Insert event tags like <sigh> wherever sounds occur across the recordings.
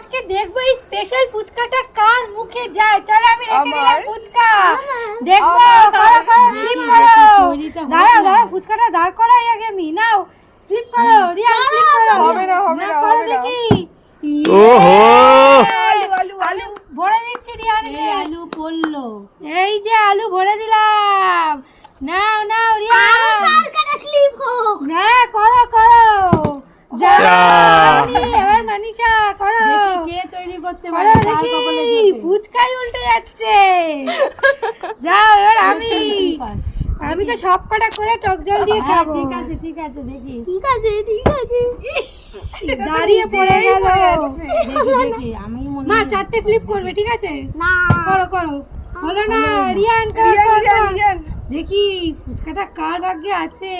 আজকে দেখব এই স্পেশাল ফুচকাটা কার মুখে যায়? চলো আমি রেখে দিলাম। ফুচকা। দেখব। করো করো। ফ্লিপ করো দাঁড়াও দাঁড়াও ফুচকাটা দাঁড় করাই আগে আমি। নাও ফ্লিপ করো রিয়া ফ্লিপ করো। হবে না, হবে না, করো দেখি। ওহো আলু আলু আলু ভরে দিচ্ছি রিয়ান এই আলু পড়ল এই যে আলু ভরে দিলাম নাও নাও রিয়া স্লিপ হোক না করো করো যা যা। এবার মানিশা করো দেখি কে তৈরি করতে পারে কপালে ফুচকাই উল্টে যাচ্ছে। যাও এবার আমি আমি তো সব কটা করে টক জল দিয়ে হ্যাঁ, খাব। ঠিক আছে ঠিক আছে দেখি। ঠিক আছে ঠিক আছে। ইস দাঁড়িয়ে পড়ে গেল। আমি মনে মা চারটে ফ্লিপ করবে ঠিক আছে? না। করো করো। হলো না। রিয়ান কর, দেখি ফুচকাটা কার ভাগ্যে আছে?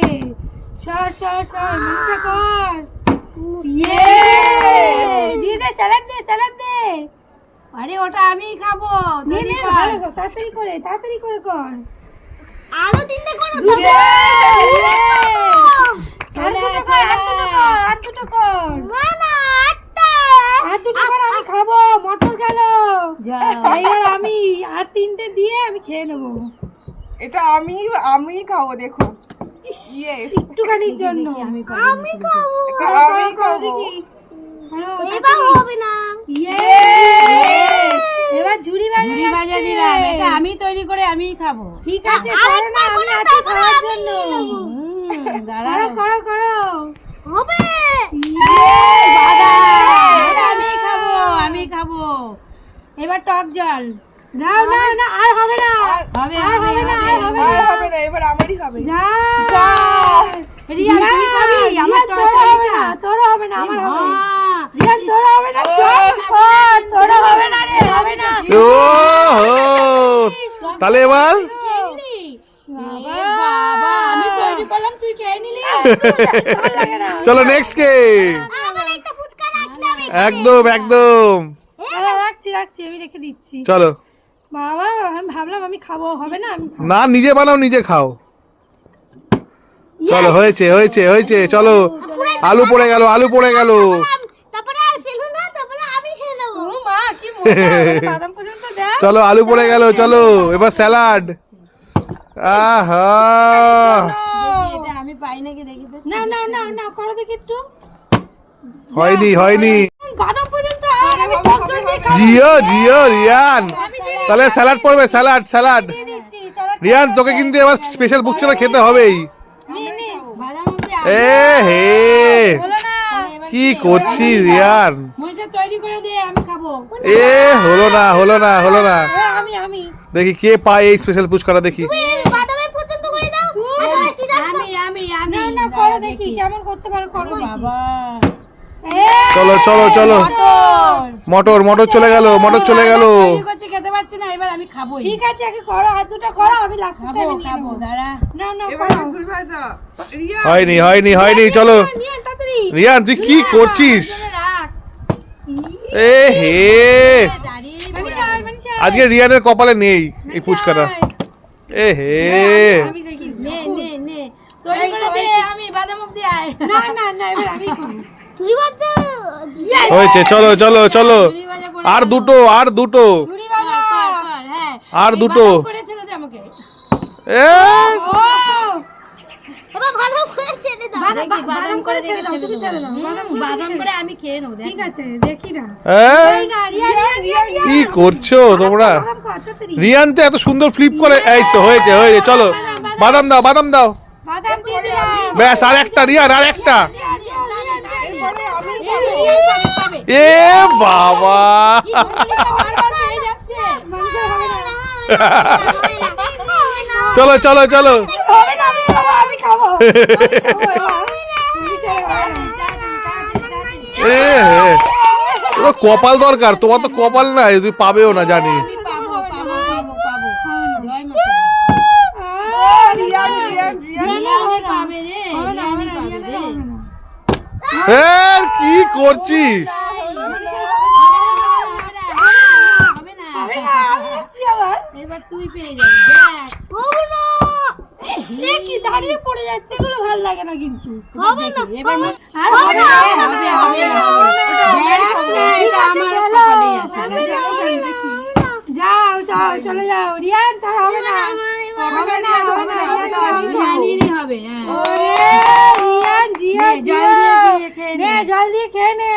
সর সর সর মাংস কর। ইয়ে! দিয়ে দে স্যালাড দে স্যালাড দে। আরে ওটা আমি খাব কর। তাড়াতাড়ি করে তাড়াতাড়ি করে কর। আরও তিনটে করো দিয়ে দে। আর দুটো কর, আর দুটো কর, আর দুটো কর। না না আটটা। আর দুটো কর, আমি খাব মটর গেল। এবার আমি আর তিনটে দিয়ে আমি খেয়ে নেব। এটা আমি আমি খাব দেখো। ইস, Yes. একটুখানির জন্য। আমি খাব। আমি খাব। দেখি। এবার হবে না। এবার ঝুড়ি ঝুড়ি ভাজা দিলাম এটা আমি তৈরি করে আমিই খাব। ঠিক আছে করো না আমি আছি খাওয়ার জন্য নিয়ে নেব। হুম, করো <laughs> দাঁড়াও। করো করো হবে। এটা আমি খাব আমি খাব। এবার টক জল। না আর হবে না। হবে আর হবে না আর হবে না। হবে না এবার আমারই হবে। যা। রিয়া তুই খাবি? আমার তোর হবে না তোর হবে না আমার হবে। তাহলে এবার খেয়ে নিলি? এ বাবা আমি তৈরি করলাম তুই খেয়ে নিলি? ভালো লাগে না? চলো নেক্সট কে। একদম একদম। রাখছি রাখছি আমি রেখে দিচ্ছি। চলো। বাবা আমি ভাবলাম আমি খাব হবে না আমি না নিজে বানাও নিজে খাও। চলো হয়েছে হয়েছে হয়েছে চলো। আলু পড়ে গেল আলু পড়ে গেল তারপরে আর ফেলব না তারপরে আমি খেয়ে নেব ও মা কি মজা আমাকে বাদাম পর্যন্ত দেয় চলো আলু পড়ে গেল চলো এবার স্যালাড। আহা। আমি পাই নাকি দেখি না না না না করো দেখি একটু। হয়নি হয়নি। বাদাম পর্যন্ত আর আমি টক জল দিয়ে খাব জিও জিও রিয়ান। তাহলে স্যালাড পড়বে স্যালাড স্যালাড। রিয়ান তোকে কিন্তু এবার স্পেশাল বুকটা খেতে হবেই। এ হে। কি করছিস রিয়ান মহিষা তৈরি করে দে আমি খাব। এ হলো না হলো না হলো না। আমি আমি। দেখি কে পায় এই স্পেশাল পুচকাটা দেখি। বাদামে পর্যন্ত করে দাও আমি আমি আমি। না না করো দেখি কেমন করতে পারো করো দেখি। বাবা। চলো চলো চলো। মটর। মটর চলে গেল মটর চলে গেল। খেতে পারছি না এবার আমি খাবোই। ঠিক আছে আগে করো হাত দুটো করো আমি লাস্ট টাইমে খাব দাঁড়া। না না এবার করো। ঝুল ভাজা। রিয়া। হয়নি হয়নি হয়নি চলো। রিয়ান তুই কি করছিস? এ হে। আজকে রিয়ানের কপালে নেই এই ফুচকাটা। এ হে। আমি নে নে নে। তৈরি করে দে আমি বাদাম অব্দি আয়। না না না এবার আমি হয়েছে চলো চলো চলো। আর দুটো আর দুটো। হ্যাঁ। আর দুটো। কি করছ তোমরা? রিয়ান তো এত সুন্দর ফ্লিপ করে এই তো হয়েছে হয়েছে চলো। বাদাম দাও বাদাম দাও। বাদাম দিয়ে দিলাম। ব্যাস আর একটা রিয়ান আর একটা এরপরে আমি এই, পাবে, পাবে। এ বাবা। চলো চলো চলো। কপাল দরকার তোমার তো কপাল নাই তুই পাবেও না জানি। আমি করছিস? দাঁড়িয়ে পড়ে যাচ্ছে এগুলো ভালো লাগে না কিন্তু যাও যাও চলে যাও রিয়ান তোর হবে না হবে না হবে না হবে হ্যাঁ ওরে রিয়ান জিয়া নে, জল দিয়ে দিয়ে খেয়ে নে। নে জল দিয়ে খেয়ে নে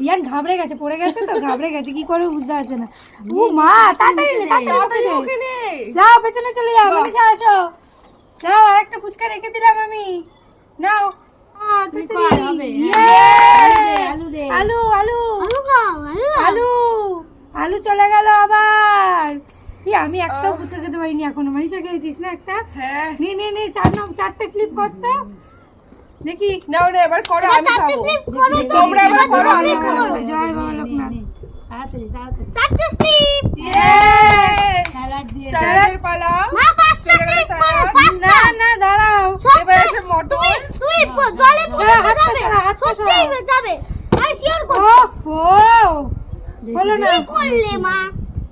রিয়ান ঘাবড়ে গেছে পড়ে গেছে তো ঘাবড়ে গেছে কি করবে বুঝতে পারছে না। ও মা তাড়াতাড়ি নে, তাড়াতাড়ি নে। ওকে নে। যাও পেছনে চলে যাও মনীষা আসো। যাও আরেকটা ফুচকা রেখে দিলাম আমি। নাও! আলু আলু আলু আলু খাও আলু খাও। আলু। আলু চলে গেল আবার। ই আমি একটাও ফুচকা খেতে পারিনি এখনও। মনীষা খেয়েছিস না একটা? হ্যাঁ। নে নে নে চার চারটে ক্লিপ করতো দেখি। নাও না এবার করো আমি খাব। তোমরা এবার করো, আমি খাব। জয় বাবা লোকনাথ। ইয়ে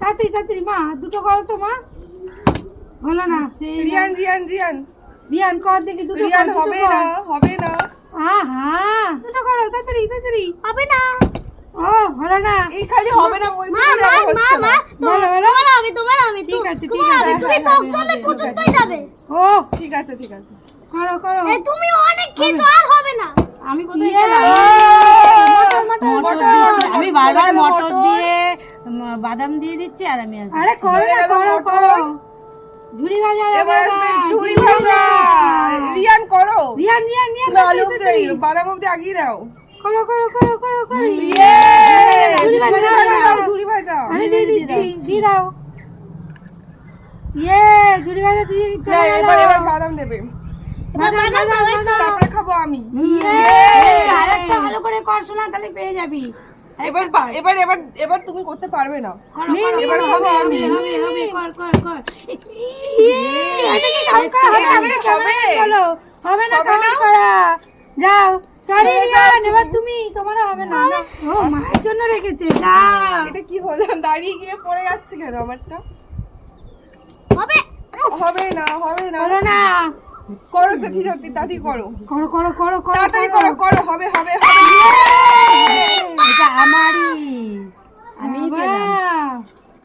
তাড়াতাড়ি মা দুটো করো তো মা। হলো না। রিয়ান রিয়ান রিয়ান। রিয়ান কর দেখি দুটো কর রিয়ান হবে না হবে না। আহা দুটো করো তাড়াতাড়ি তাড়াতাড়ি। হবে না। ও হলো না। এই খালি হবে না বলছি মা মা মা মা। বলো, বলো। তোমার হবে তোমার হবে ঠিক আছে, ঠিক আছে। তুমি তো জলে পর্যন্তই যাবে? ও। ঠিক আছে ঠিক আছে। করো করো। এই তুমি অনেক খেয়েছো আর হবে না। আমি কোথায় ইয়ে! দিয়ে- আমি বারবার মটর। মটর। দিয়ে বাদাম দিয়ে দিচ্ছি আর আমি আরে করো না করো করো। ঝুড়ি ভাজা ঝুড়ি ভাজা রিয়ান করো। রিয়ান রিয়ান রিয়ান। বাদাম আগিয়ে দাও। করো করো করো করো করো। ইয়ে! ঝুড়ি ভাজা, ঝুড়ি ভাজা আমি দিয়ে দিচ্ছি দিয়ে দাও। ইয়ে ঝুড়ি ভাজা দিয়ে না এবার এবার বাদাম দেবে। বাদাম, বাদাম, বাদাম। তারপরে খাব আমি। ইয়ে! আরেকটা ভালো করে কর শোনা তাহলে পেয়ে যাবি। এবার এবার এবার এবার তুমি করতে পারবে না। নে, হবে, নে, হবে, কর, কর, কর। কি কাউন্ট হবে? হবে, হবে। বলো। হবে না কাউন্ট করা। যাও। সরি রিয়ান এবার তুমি তোমার হবে না। ও মায়ের জন্য রেখেছে। যাও। এটা কি হলো? দাঁড়িয়ে গিয়ে পড়ে যাচ্ছে কেন আমারটা? হবে। হবে না হবে না। করো না। করো তো ঠিক আছে তাড়াতাড়ি করো। করো করো করো করো তাড়াতাড়ি করো। করো হবে হবে হবে। এটা আমারই। আমি বাবা!